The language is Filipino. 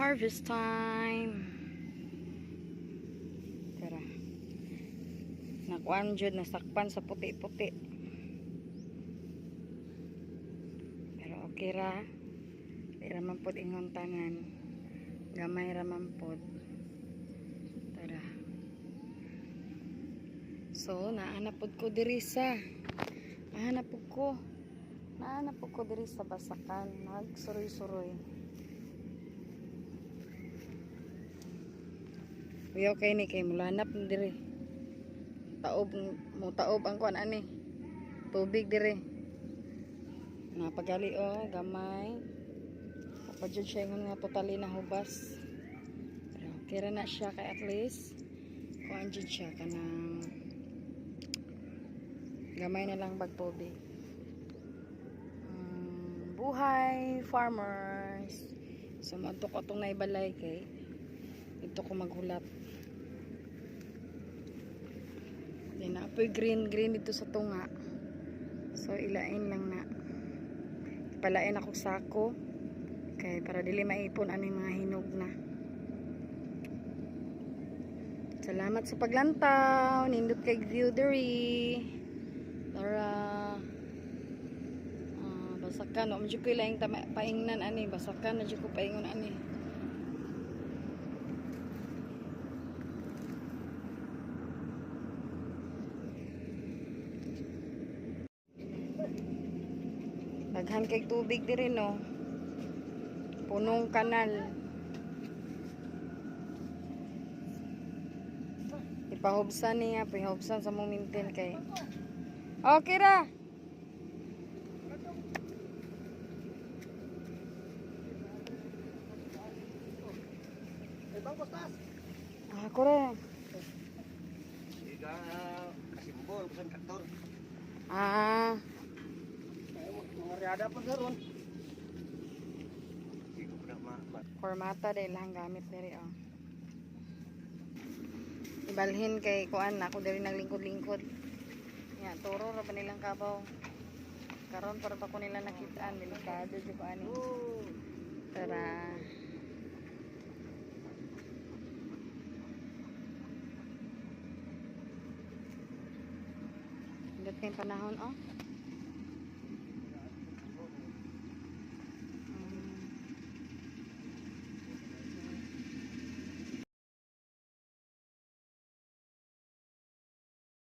Harvest time. Tara. Nakuan jud nasakpan sa puti-puti. Pero okay ra. Di raman pod ingon tanan. Gamay raman pod. Tara. So, naanap pod ko diri sa nahanap ko nahanap pod ko diri sa basakan nagsuroy-suroy Uy, okay ni kay mulanap ni diri. Taob mo taob ang kuan ani. Tubig diri. Napagali oh gamay. Kapadjud siya ingon nga totally na hubas. Pero okay ra na siya kay at least. Kuan jud siya kanang gamay na lang bag tubig Mm, buhay farmers. So madto ko itong naibalay kay dito ko maghulat Then apoy green green dito sa tunga. So ilain lang na. Palain ako sako kay para dili maipon ani mga hinog na. Salamat sa paglantaw. Nindot kay diri. Tara. Ah, basakan no medyo ko laing tama paingnan ani basakan na jud ko paingon ani. Daghan kay tubig diri no. Punong kanal. Ipahubsan niya, pahubsan sa mong mintin kay. Okay ra. Ah, Ako rin. Iga kasih bubol pesan kantor. Ah, Pa garon. Igo na ma. formata dahil lang gamit diri oh. Ibalhin kay kuan ako diri naglingkod-lingkod. Ya, turo ra ba nilang kabaw. Karon para ba ko nila nakitaan delikado jud ko ani. Oh. Tara. Hindot kayong panahon, oh.